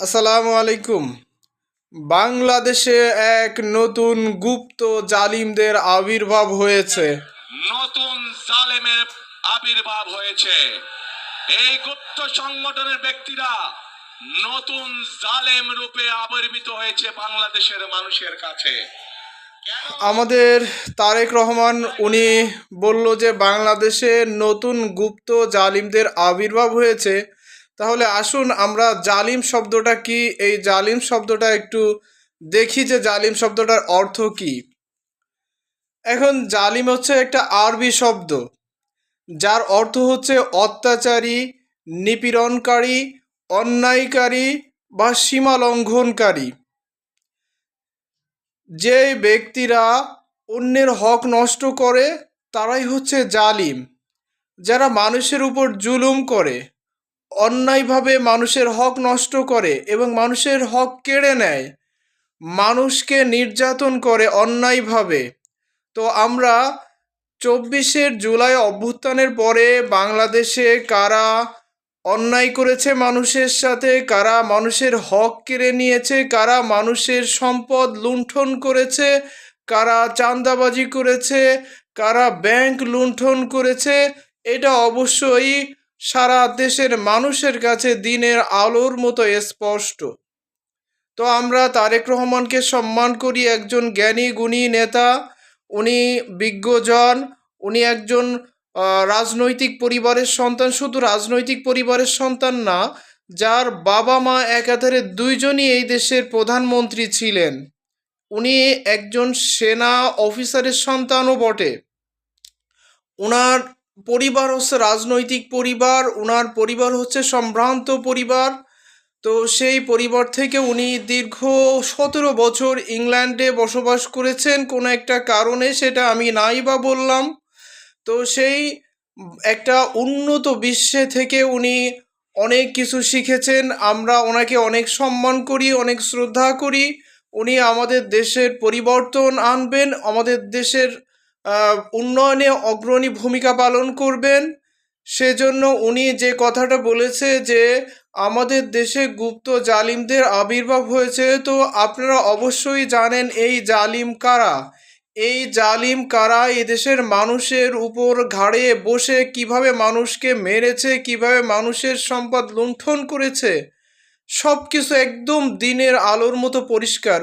আসসালামু আলাইকুম। বাংলাদেশে এক নতুন গুপ্ত জালিমদের আবির্ভাব হয়েছে। নতুন জালেমের আবির্ভাব হয়েছে। এই গুপ্ত সংগঠনের ব্যক্তিরা নতুন জালেম রূপে আবির্ভূত হয়েছে বাংলাদেশের মানুষের কাছে। আমাদের তারেক রহমান উনি বলল যে বাংলাদেশে নতুন গুপ্ত জালিমদের আবির্ভাব হয়েছে। তাহলে আসুন আমরা জালিম শব্দটা কি? এই জালিম শব্দটা একটু দেখি যে জালিম শব্দটার অর্থ কি। এখন জালিম হচ্ছে একটা আরবি শব্দ, যার অর্থ হচ্ছে অত্যাচারী, নিপীড়নকারী, অন্যায়কারী বা সীমা লঙ্ঘনকারী যে ব্যক্তিরা অন্যের হক নষ্ট করে, তারাই হচ্ছে জালিম, যারা মানুষের উপর জুলুম করে। অন্যায়ভাবে মানুষের হক নষ্ট করে এবং মানুষের হক কেড়ে নেয়। মানুষকে নির্যাতন করে অন্যায়ভাবে। তো আমরা চব্বিশের জুলাই অভ্যুত্থানের পরে বাংলাদেশে কারা অন্যায় করেছে মানুষের সাথে, কারা মানুষের হক কেড়ে নিয়েছে, কারা মানুষের সম্পদ লুণ্ঠন করেছে, কারা চান্দাবাজি করেছে, কারা ব্যাংক লুণ্ঠন করেছে, এটা অবশ্যই সারা দেশের মানুষের কাছে দিনের আলোর মতো স্পষ্ট। তো আমরা তারেক রহমানকে সম্মান করি, একজন জ্ঞানী, গুণী নেতা, উনি বিজ্ঞজন, উনি একজন রাজনৈতিক পরিবারের সন্তান, শুধু রাজনৈতিক পরিবারের সন্তান না, যার বাবা মা একাধারে দুইজনই এই দেশের প্রধানমন্ত্রী ছিলেন। উনি একজন সেনা অফিসারের সন্তানও বটে। ওনার পরিবার হচ্ছে রাজনৈতিক পরিবার ওনার পরিবার হচ্ছে সম্ভ্রান্ত পরিবার। তো সেই পরিবার থেকে উনি দীর্ঘ সতেরো বছর ইংল্যান্ডে বসবাস করেছেন কোনো একটা কারণে, সেটা আমি নাই বা বললাম। তো সেই একটা উন্নত বিশ্বে থেকে উনি অনেক কিছু শিখেছেন। আমরা ওনাকে অনেক সম্মান করি, অনেক শ্রদ্ধা করি। উনি আমাদের দেশের পরিবর্তন আনবেন, আমাদের দেশের উন্নয়নে অগ্রণী ভূমিকা পালন করবেন। সেজন্য উনি যে কথাটা বলেছে যে, আমাদের দেশে গুপ্ত জালিমদের আবির্ভাব হয়েছে। তো আপনারা অবশ্যই জানেন এই জালিম কারা? এই জালিম কারা এই দেশের মানুষের উপর ঘাড়ে বসে কীভাবে মানুষকে মেরেছে, কীভাবে মানুষের সম্পদ লুণ্ঠন করেছে? সব কিছু একদম দিনের আলোর মতো পরিষ্কার।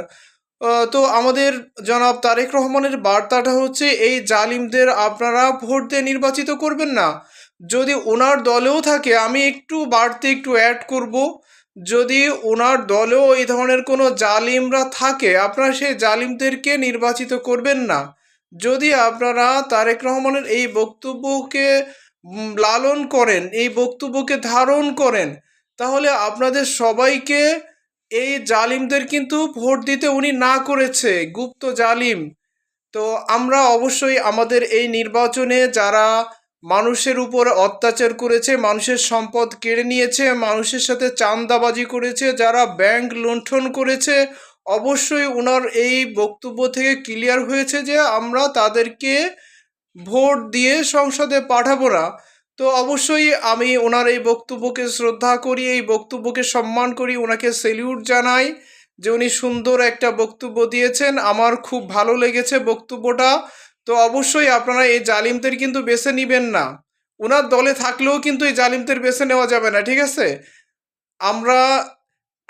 তো আমাদের জনাব তারেক রহমানের বার্তাটা হচ্ছে, এই জালিমদের আপনারা ভোট দিয়ে নির্বাচিত করবেন না। যদি ওনার দলেও থাকে, আমি একটু বাড়তি একটু অ্যাড করব। যদি ওনার দলেও এই ধরনের কোনো জালিমরা থাকে, আপনারা সেই জালিমদেরকে নির্বাচিত করবেন না। যদি আপনারা তারেক রহমানের এই বক্তব্যকে লালন করেন, এই বক্তব্যকে ধারণ করেন, তাহলে আপনাদের সবাইকে এই জালিমদের কিন্তু ভোট দিতে উনি না করেছে, গুপ্ত জালিম। তো আমরা অবশ্যই আমাদের এই নির্বাচনে যারা মানুষের উপর অত্যাচার করেছে, মানুষের সম্পদ কেড়ে নিয়েছে, মানুষের সাথে চাঁদাবাজি করেছে, যারা ব্যাংক লুণ্ঠন করেছে, অবশ্যই ওনার এই বক্তব্য থেকে ক্লিয়ার হয়েছে যে আমরা তাদেরকে ভোট দিয়ে সংসদে পাঠাবো না। তো অবশ্যই আমি ওনার এই বক্তব্যকে শ্রদ্ধা করি, এই বক্তব্যকে সম্মান করি, ওনাকে সেলিউট জানাই যে উনি সুন্দর একটা বক্তব্য দিয়েছেন। আমার খুব ভালো লেগেছে বক্তব্যটা। তো অবশ্যই আপনারা এই জালিমদের কিন্তু বেছে নেবেন না। ওনার দলে থাকলেও কিন্তু এই জালিমদের বেছে নেওয়া যাবে না, ঠিক আছে? আমরা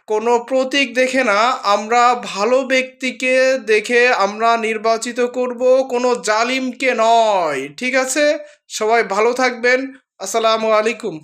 কোনো প্রতীক দেখে না, আমরা ভালো ব্যক্তিকে দেখে আমরা নির্বাচিত করব, কোনো জালিমকে নয়। ঠিক আছে? সবাই ভালো থাকবেন। আসসালামু আলাইকুম।